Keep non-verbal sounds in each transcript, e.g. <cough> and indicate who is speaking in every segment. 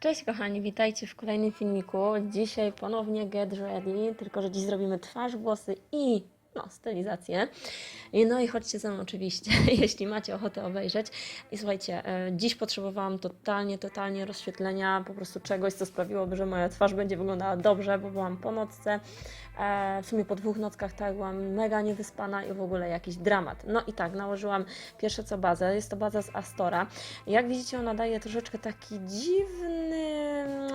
Speaker 1: Cześć kochani, witajcie w kolejnym filmiku. Dzisiaj ponownie get ready, tylko że dziś zrobimy twarz, włosy i no, stylizację. No i chodźcie ze mną oczywiście, <laughs> jeśli macie ochotę obejrzeć. I słuchajcie, e, dziś potrzebowałam totalnie, totalnie rozświetlenia, po prostu czegoś, co sprawiłoby, że moja twarz będzie wyglądała dobrze, bo byłam po nocce. E, w sumie po dwóch nockach tak byłam mega niewyspana i w ogóle jakiś dramat. No i tak, nałożyłam pierwsze co bazę, jest to baza z Astora. Jak widzicie, ona daje troszeczkę taki dziwny,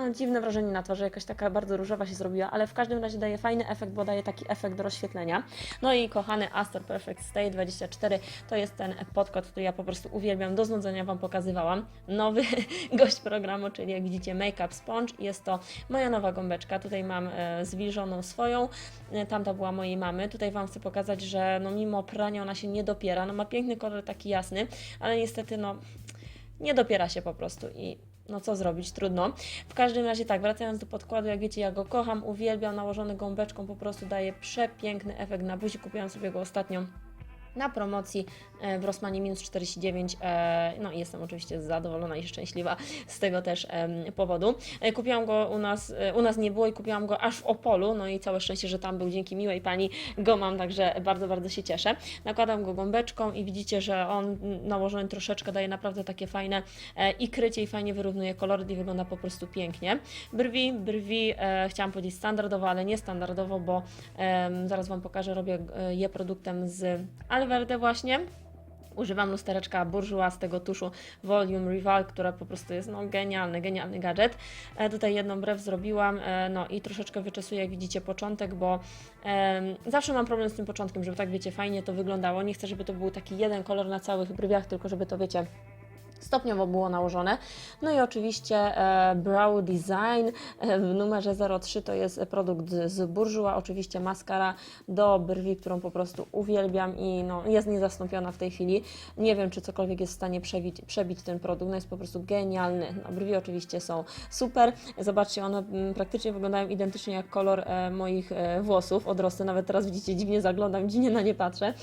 Speaker 1: no, dziwne wrażenie na twarzy, jakaś taka bardzo różowa się zrobiła, ale w każdym razie daje fajny efekt, bo daje taki efekt do rozświetlenia. No i kochany Astor Perfect Stay 24 to jest ten podkład, który ja po prostu uwielbiam, do znudzenia Wam pokazywałam. Nowy <laughs> gość programu, czyli jak widzicie Makeup Sponge, jest to moja nowa gąbeczka, tutaj mam e, zwilżoną swoją, e, tamta była mojej mamy, tutaj Wam chcę pokazać, że no mimo prania ona się nie dopiera, no ma piękny kolor taki jasny, ale niestety no nie dopiera się po prostu i no co zrobić, trudno. W każdym razie tak, wracając do podkładu, jak wiecie, ja go kocham, uwielbiam, nałożony gąbeczką po prostu daje przepiękny efekt na buzi, kupiłam sobie go ostatnio na promocji e, w Rossmanie minus 49. e, No i jestem oczywiście zadowolona i szczęśliwa z tego też powodu. E, Kupiłam go u nas, u nas nie było i kupiłam go aż w Opolu, no i całe szczęście, że tam był dzięki miłej pani go mam, także bardzo, bardzo się cieszę. Nakładam go gąbeczką i widzicie, że on nałożony troszeczkę daje naprawdę takie fajne i krycie i fajnie wyrównuje kolory i wygląda po prostu pięknie. Brwi, brwi chciałam powiedzieć standardowo, ale nie standardowo, bo zaraz Wam pokażę, robię je produktem z Alverde właśnie. Używam lustereczka Bourjois z tego tuszu Volume Rival, która po prostu jest no, genialny, genialny gadżet. E, tutaj jedną brew zrobiłam, e, no i troszeczkę wyczesuję, jak widzicie, początek, bo em, zawsze mam problem z tym początkiem, żeby tak, wiecie, fajnie to wyglądało. Nie chcę, żeby to był taki jeden kolor na całych brwiach, tylko żeby to, wiecie, stopniowo było nałożone. No i oczywiście e, Brow Design e, w numerze 03 to jest produkt z, Bourjois, oczywiście maskara do brwi, którą po prostu uwielbiam i no, jest niezastąpiona w tej chwili. Nie wiem, czy cokolwiek jest w stanie przebić, przebić ten produkt, no jest po prostu genialny. No, brwi oczywiście są super. Zobaczcie, one mm, praktycznie wyglądają identycznie jak kolor e, moich włosów, odrosty. Nawet teraz widzicie, dziwnie zaglądam, dziwnie na nie patrzę.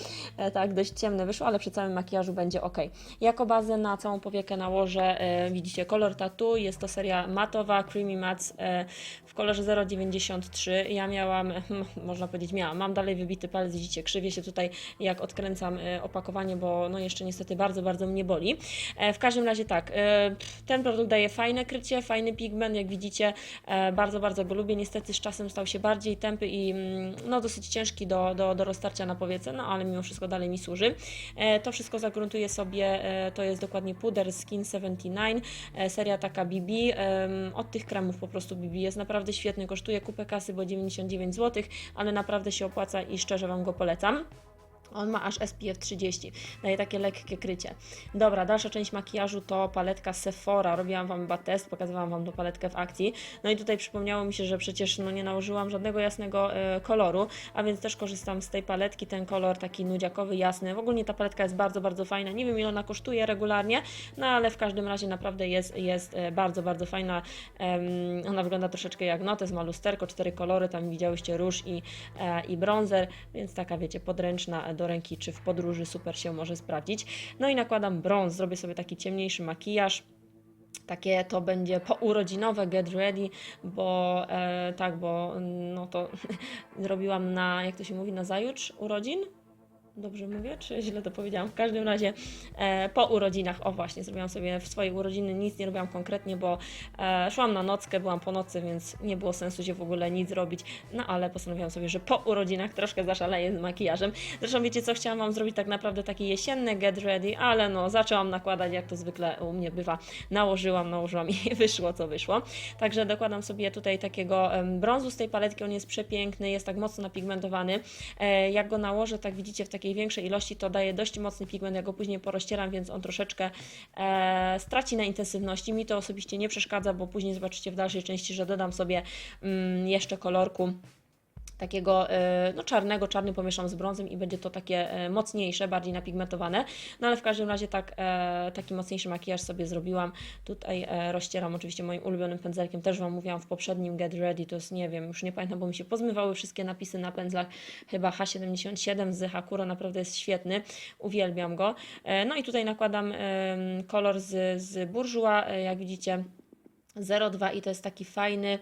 Speaker 1: Tak, dość ciemne wyszło, ale przy całym makijażu będzie ok. Jako bazę na całą powiekę nałożę, e, widzicie, kolor tattoo. Jest to seria matowa, Creamy Mats e, w kolorze 0,93. Ja miałam, <laughs> można powiedzieć miałam, mam dalej wybity palec, widzicie, krzywie się tutaj jak odkręcam e, opakowanie, bo no jeszcze niestety bardzo, bardzo mnie boli. W każdym razie tak, ten produkt daje fajne krycie, fajny pigment, jak widzicie, bardzo, bardzo go lubię. Niestety z czasem stał się bardziej tępy i mm, no, dosyć ciężki do, do, do roztarcia na powiece, no ale mimo wszystko dalej mi służy. To wszystko zagruntuję sobie, to jest dokładnie puder Skin 79, e, seria taka BB, od tych kremów po prostu BB jest naprawdę świetny, kosztuje kupę kasy, bo 99 zł, ale naprawdę się opłaca i szczerze Wam go polecam. On ma aż SPF 30, daje takie lekkie krycie. Dobra, dalsza część makijażu to paletka Sephora. Robiłam Wam chyba test, pokazywałam Wam tą paletkę w akcji. No i tutaj przypomniało mi się, że przecież no, nie nałożyłam żadnego jasnego e, koloru, a więc też korzystam z tej paletki, ten kolor taki nudziakowy, jasny. W ogóle ta paletka jest bardzo, bardzo fajna. Nie wiem ile ona kosztuje regularnie, no ale w każdym razie naprawdę jest, jest e, bardzo, bardzo fajna. Ona wygląda troszeczkę jak notes, ma lusterko, cztery kolory, tam widziałyście róż i, e, i bronzer, więc taka wiecie, podręczna do ręki, czy w podróży super się może sprawdzić. No i nakładam brąz, zrobię sobie taki ciemniejszy makijaż. Takie to będzie pourodzinowe get ready, bo e, tak, bo no to <laughs> zrobiłam na, jak to się mówi, na zajutrz urodzin. Dobrze mówię, czy <laughs> źle to powiedziałam? W każdym razie e, po urodzinach, o właśnie, zrobiłam sobie w swojej urodziny, nic nie robiłam konkretnie, bo e, szłam na nockę, byłam po nocy, więc nie było sensu się w ogóle nic robić, no ale postanowiłam sobie, że po urodzinach troszkę zaszaleję z makijażem. Zresztą wiecie co, chciałam Wam zrobić tak naprawdę taki jesienny get ready, ale no zaczęłam nakładać, jak to zwykle u mnie bywa, nałożyłam, nałożyłam <laughs> i wyszło co wyszło. Także dokładam sobie tutaj takiego brązu z tej paletki, on jest przepiękny, jest tak mocno napigmentowany. E, jak go nałożę, tak widzicie, w takiej większej ilości, to daje dość mocny pigment, ja go później porozcieram, więc on troszeczkę e, straci na intensywności. Mi to osobiście nie przeszkadza, bo później zobaczycie w dalszej części, że dodam sobie mm, jeszcze kolorku takiego e, no, czarnego, czarny pomieszam z brązem i będzie to takie e, mocniejsze, bardziej napigmentowane. No ale w każdym razie tak, e, taki mocniejszy makijaż sobie zrobiłam. Tutaj rozcieram oczywiście moim ulubionym pędzelkiem, też Wam mówiłam w poprzednim Get Ready, to jest nie wiem, już nie pamiętam, bo mi się pozmywały wszystkie napisy na pędzlach, chyba H77 z Hakuro, naprawdę jest świetny, uwielbiam go. No i tutaj nakładam kolor z, z Bourjois, jak widzicie 02 i to jest taki fajny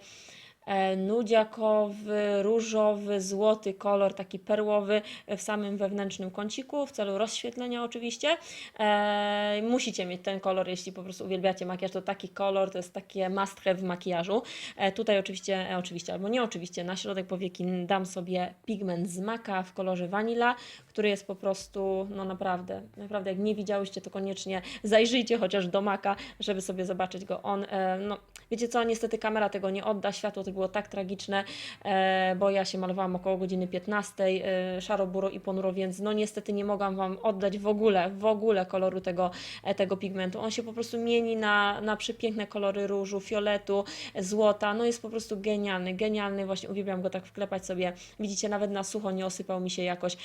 Speaker 1: nudziakowy, różowy, złoty kolor, taki perłowy w samym wewnętrznym kąciku, w celu rozświetlenia oczywiście. E, musicie mieć ten kolor, jeśli po prostu uwielbiacie makijaż, to taki kolor, to jest takie must have w makijażu. E, tutaj oczywiście, e, oczywiście, albo nie oczywiście, na środek powieki dam sobie pigment z maka w kolorze vanilla, który jest po prostu, no naprawdę, naprawdę jak nie widziałyście, to koniecznie zajrzyjcie chociaż do maka, żeby sobie zobaczyć go. On, e, no wiecie co, niestety kamera tego nie odda, światło to było tak tragiczne, e, bo ja się malowałam około godziny 15, e, szaro, buro i ponuro, więc no niestety nie mogłam Wam oddać w ogóle, w ogóle koloru tego, e, tego pigmentu. On się po prostu mieni na, na przepiękne kolory różu, fioletu, złota, no jest po prostu genialny, genialny, właśnie uwielbiam go tak wklepać sobie, widzicie, nawet na sucho nie osypał mi się jakoś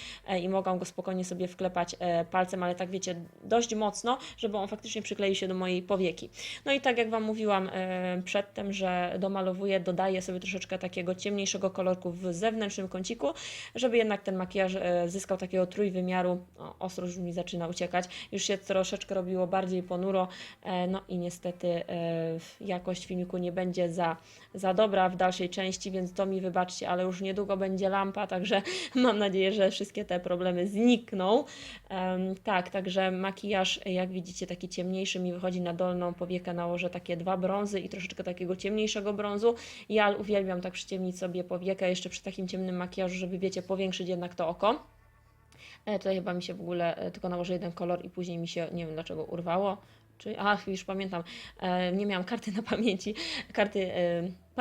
Speaker 1: i mogłam go spokojnie sobie wklepać palcem, ale tak wiecie, dość mocno, żeby on faktycznie przykleił się do mojej powieki. No i tak jak Wam mówiłam przedtem, że domalowuję, dodaję sobie troszeczkę takiego ciemniejszego kolorku w zewnętrznym kąciku, żeby jednak ten makijaż e, zyskał takiego trójwymiaru. O, ostro już mi zaczyna uciekać. Już się troszeczkę robiło bardziej ponuro, e, no i niestety e, jakość filmiku nie będzie za, za dobra w dalszej części, więc to mi wybaczcie, ale już niedługo będzie lampa, także <laughs> mam nadzieję, że wszystkie te problemy znikną. Tak, także makijaż, jak widzicie, taki ciemniejszy mi wychodzi na dolną powiekę, nałożę takie dwa brązy i troszeczkę takiego ciemniejszego brązu. Ja uwielbiam tak przyciemnić sobie powiekę jeszcze przy takim ciemnym makijażu, żeby wiecie, powiększyć jednak to oko. E, tutaj chyba mi się w ogóle e, tylko nałożę jeden kolor i później mi się, nie wiem dlaczego, urwało. Czy, ach, już pamiętam, e, nie miałam karty na pamięci, karty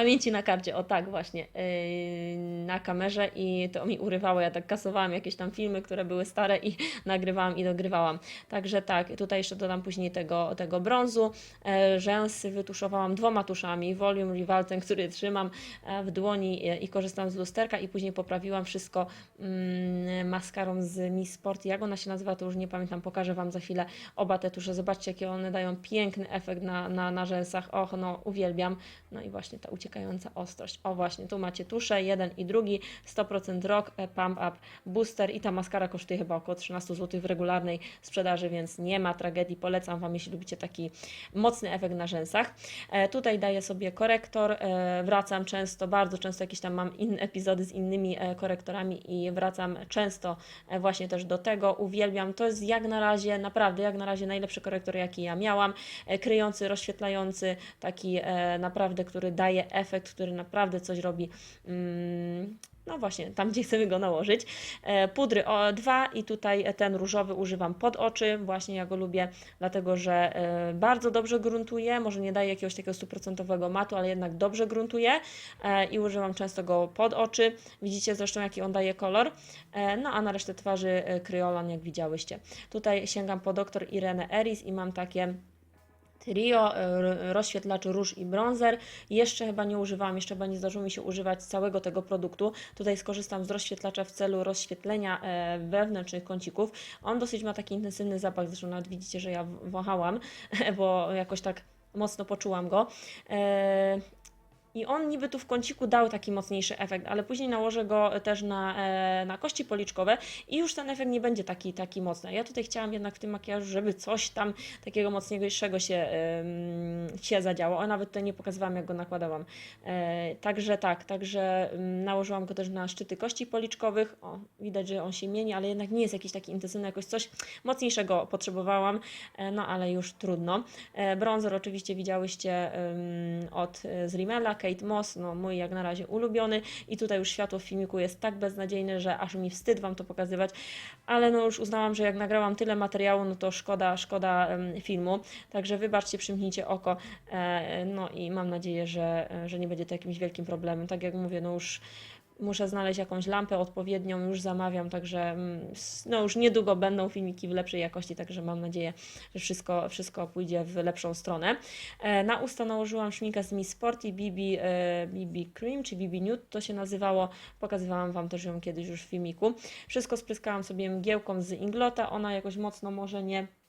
Speaker 1: pamięci na karcie, o tak właśnie, e, na kamerze i to mi urywało. Ja tak kasowałam jakieś tam filmy, które były stare i <laughs> nagrywałam i dogrywałam. Także tak, tutaj jeszcze dodam później tego, tego brązu. E, rzęsy wytuszowałam dwoma tuszami, Volume Rival, ten, który trzymam e, w dłoni e, i korzystam z lusterka i później poprawiłam wszystko mm, maskarą z Miss Sport. Jak ona się nazywa, to już nie pamiętam, pokażę Wam za chwilę oba te tusze. Zobaczcie, jakie one dają piękny efekt na, na, na rzęsach. Och, no uwielbiam. No i właśnie ta ostrość. O właśnie, tu macie tusze, jeden i drugi, 100% Rock, e, Pump Up Booster i ta maskara kosztuje chyba około 13 zł w regularnej sprzedaży, więc nie ma tragedii. Polecam Wam, jeśli lubicie taki mocny efekt na rzęsach. E, tutaj daję sobie korektor, e, wracam często, bardzo często jakieś tam mam inne epizody z innymi korektorami i wracam często właśnie też do tego. Uwielbiam, to jest jak na razie, naprawdę jak na razie najlepszy korektor, jaki ja miałam, kryjący, rozświetlający, taki naprawdę, który daje efekt, który naprawdę coś robi. Mm, no właśnie, tam gdzie chcemy go nałożyć. E, Pudry o dwa i tutaj ten różowy używam pod oczy, właśnie ja go lubię, dlatego że e, bardzo dobrze gruntuje, może nie daje jakiegoś takiego stuprocentowego matu, ale jednak dobrze gruntuje e, i używam często go pod oczy. Widzicie zresztą jaki on daje kolor. No a na resztę twarzy Kryolan, jak widziałyście. Tutaj sięgam po dr Irene Eris i mam takie trio, e, rozświetlacz róż i bronzer. Jeszcze chyba nie używałam, jeszcze chyba nie zdarzyło mi się używać całego tego produktu. Tutaj skorzystam z rozświetlacza w celu rozświetlenia e, wewnętrznych kącików. On dosyć ma taki intensywny zapach, zresztą nawet widzicie, że ja w- wąchałam, <laughs> bo jakoś tak mocno poczułam go. I on niby tu w kąciku dał taki mocniejszy efekt, ale później nałożę go też na, e, na kości policzkowe i już ten efekt nie będzie taki, taki mocny. Ja tutaj chciałam jednak w tym makijażu, żeby coś tam takiego mocniejszego się, się zadziało. O, nawet tutaj nie pokazywałam, jak go nakładałam. E, także tak, także nałożyłam go też na szczyty kości policzkowych. O, widać, że on się mieni, ale jednak nie jest jakiś taki intensywny, jakoś coś mocniejszego potrzebowałam, e, no ale już trudno. Bronzer oczywiście widziałyście od z Rimmela, Kate Moss, no mój jak na razie ulubiony. I tutaj już światło w filmiku jest tak beznadziejne, że aż mi wstyd Wam to pokazywać, ale no już uznałam, że jak nagrałam tyle materiału, no to szkoda, szkoda filmu, także wybaczcie, przymknijcie oko, e, no i mam nadzieję, że, e, że nie będzie to jakimś wielkim problemem, tak jak mówię, no już Muszę znaleźć jakąś lampę odpowiednią, już zamawiam, także mm, no już niedługo będą filmiki w lepszej jakości, także mam nadzieję, że wszystko, wszystko pójdzie w lepszą stronę. E, Na usta nałożyłam szminkę z Miss Sporty BB, e, BB Cream, czy BB Nude to się nazywało. Pokazywałam Wam też ją kiedyś już w filmiku. Wszystko spryskałam sobie mgiełką z Inglota, ona jakoś mocno może nie e,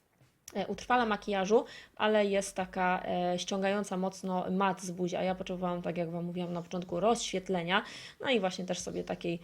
Speaker 1: utrwala makijażu, ale jest taka e, ściągająca mocno mat z buzi, a ja potrzebowałam, tak jak Wam mówiłam na początku, rozświetlenia, no i właśnie też sobie takiej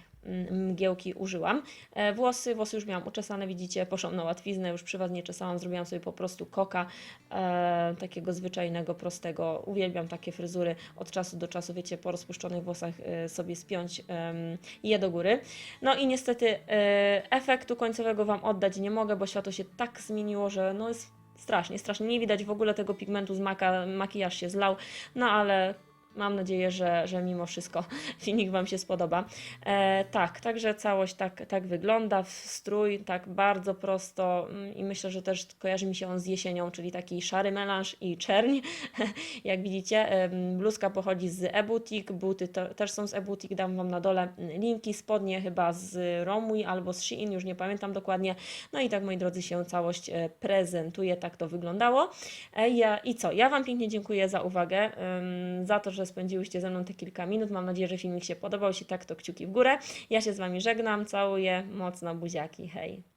Speaker 1: mgiełki użyłam. E, włosy, włosy już miałam uczesane, widzicie, poszłam na łatwiznę, już przy Was nie czesałam, zrobiłam sobie po prostu koka, e, takiego zwyczajnego, prostego. Uwielbiam takie fryzury od czasu do czasu, wiecie, po rozpuszczonych włosach e, sobie spiąć em, je do góry. No i niestety e, efektu końcowego Wam oddać nie mogę, bo światło się tak zmieniło, że no jest strasznie, strasznie. Nie widać w ogóle tego pigmentu z maka, makijaż się zlał, no ale mam nadzieję, że, że mimo wszystko <laughs> filmik Wam się spodoba. E, tak, także całość tak, tak wygląda, strój tak bardzo prosto mm, i myślę, że też kojarzy mi się on z jesienią, czyli taki szary melanż i czerń. <laughs> Jak widzicie, bluzka pochodzi z e-boutique, buty to, też są z e-boutique, dam Wam na dole mm, linki, spodnie chyba z Romui albo z Shein, już nie pamiętam dokładnie. No i tak, moi drodzy, się całość e, prezentuje, tak to wyglądało. E, ja, I co, ja Wam pięknie dziękuję za uwagę, za to, że spędziłyście ze mną te kilka minut. Mam nadzieję, że filmik się podobał. Jeśli tak, to kciuki w górę. Ja się z Wami żegnam, całuję, mocno buziaki, hej!